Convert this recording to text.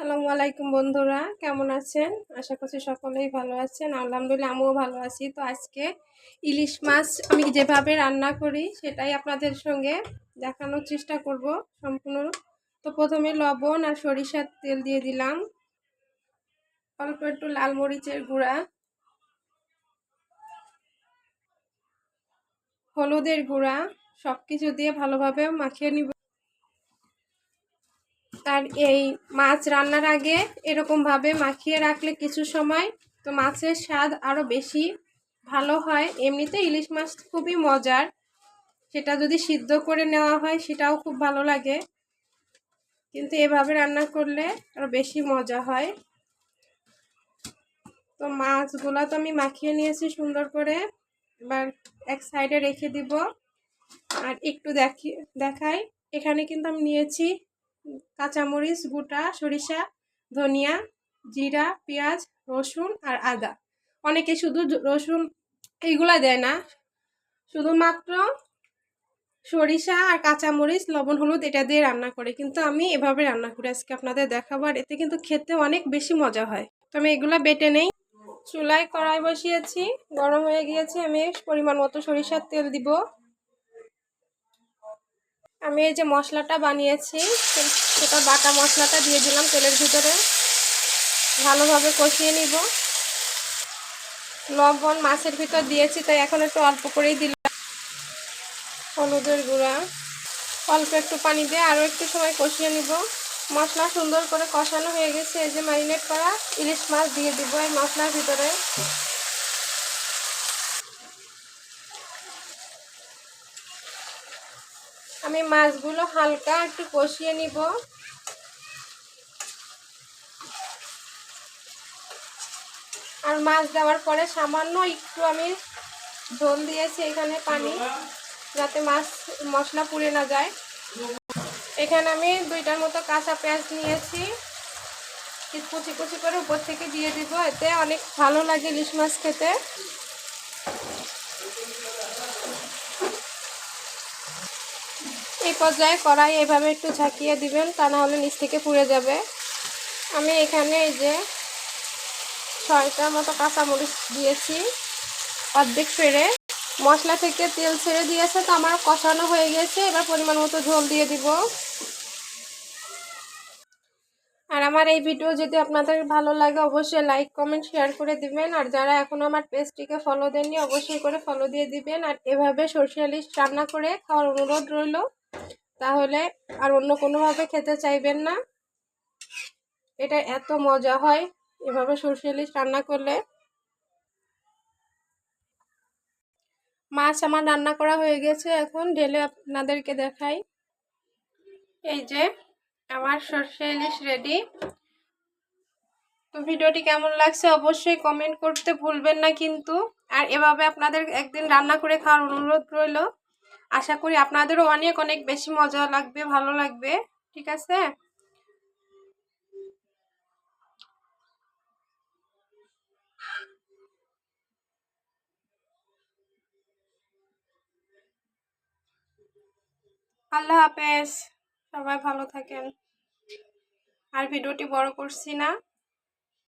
আসসালামু আলাইকুম বন্ধুরা, কেমন আছেন? আশা করছি সকলেই ভালো আছেন। আলহামদুলিল্লাহ, আমিও ভালো আছি। তো আজকে ইলিশ মাছ আমি যেভাবে রান্না করি, সেটাই আপনাদের সঙ্গে দেখানোর চেষ্টা করব সম্পূর্ণ। তো প্রথমে লবণ আর সরিষার তেল দিয়ে দিলাম। অল্প একটু লাল মরিচের গুঁড়া। হলুদের গুঁড়া সব কিছু দিয়ে ভালোভাবে মাখিয়ে নিব। আর এই মাছ রান্নার আগে এরকমভাবে মাখিয়ে রাখলে কিছু সময় তো মাছের স্বাদ আরও বেশি ভালো হয়। এমনিতে ইলিশ মাছ খুবই মজার। সেটা যদি সিদ্ধ করে নেওয়া হয় সেটাও খুব ভালো লাগে। কিন্তু এভাবে রান্না করলে আরও বেশি মজা হয়। তো মাছগুলো তো আমি মাখিয়ে নিয়েছি সুন্দর করে। এবার এক সাইডে রেখে দিব। আর একটু দেখি, দেখাই। এখানে কিন্তু আমি নিয়েছি কাঁচামরিচ, গোটা, সরিষা, ধনিয়া, জিরা, পেঁয়াজ, রসুন আর আদা। অনেকে শুধু রসুন এইগুলা দেয় না। শুধুমাত্র সরিষা আর কাঁচামরিচ, লবণ, হলুদ এটা দিয়ে রান্না করে। কিন্তু আমি এভাবে রান্না করি আজকে আপনাদের দেখাবো। আর এতে কিন্তু খেতে অনেক বেশি মজা হয়। তো আমি এগুলো বেটে নেই। চুলায় কড়াই বসিয়েছি। গরম হয়ে গিয়েছে। আমি পরিমাণ মতো সরিষার তেল দিব। আমি এই যে মশলাটা বানিয়েছি সেটা বাটা মশলাটা দিয়ে দিলাম তেলের ভিতরে। ভালোভাবে কষিয়ে নিব। লবণ মাছের ভিতর দিয়েছি, তাই এখন একটু অল্প করেই দিলাম। হলুদের গুঁড়া। অল্প একটু পানি দিয়ে আরও একটু সময় কষিয়ে নিব। মশলা সুন্দর করে কষানো হয়ে গেছে। এই যে ম্যারিনেট করা ইলিশ মাছ দিয়ে দিব এই মশলার ভিতরে। আমি মাছগুলো হালকা একটু কষিয়ে নিব। আর মাছ দেওয়ার পরে সামান্য একটু আমি ঝোল দিয়েছি এখানে পানি, যাতে মাছ, মশলা পুড়ে না যায়। এখানে আমি দুইটার মতো কাঁচা পেঁয়াজ নিয়েছি। কুচি কুচি করে উপর থেকে দিয়ে দিব, এতে অনেক ভালো লাগে ইলিশ মাছ খেতে। এই পর্যায়ে কড়াই এভাবে একটু ঝাঁকিয়ে দিবেন, তা না হলে নিচ থেকে পুড়ে যাবে। আমি এখানে এই যে ছয়টার মতো কাঁচামরিচ দিয়েছি, অর্ধেক ফেরে মশলা থেকে তেল ছেড়ে দিয়েছে, তো আমার কষানো হয়ে গেছে, এবার পরিমাণ মতো ঝোল দিয়ে দিব। আর আমার এই ভিডিও যদি আপনাদের ভালো লাগে, অবশ্যই লাইক, কমেন্ট, শেয়ার করে দিবেন। আর যারা এখনও আমার পেজটিকে ফলো দেননি, অবশ্যই করে ফলো দিয়ে দিবেন। আর এভাবে সরষে রান্না করে খাওয়ার অনুরোধ রইল। তাহলে আর অন্য কোনোভাবে খেতে চাইবেন না। এটা এত মজা হয় এভাবে সরষে ইলিশ রান্না করলে। মাছ আমার রান্না করা হয়ে গেছে এখন, ঢেলে আপনাদেরকে দেখাই। এই যে আমার সর্ষে ইলিশ রেডি তো ভিডিওটি কেমন লাগছে অবশ্যই কমেন্ট করতে ভুলবেন না কিন্তু। আর এভাবে আপনাদের একদিন রান্না করে খাওয়ার অনুরোধ রইল। আশা করি আপনাদেরও অনেক অনেক বেশি মজা লাগবে, ভালো লাগবে। ঠিক আছে? আল্লাহ হাফেজ। সবাই ভালো থাকেন। আর ভিডিওটি বড় করছি না।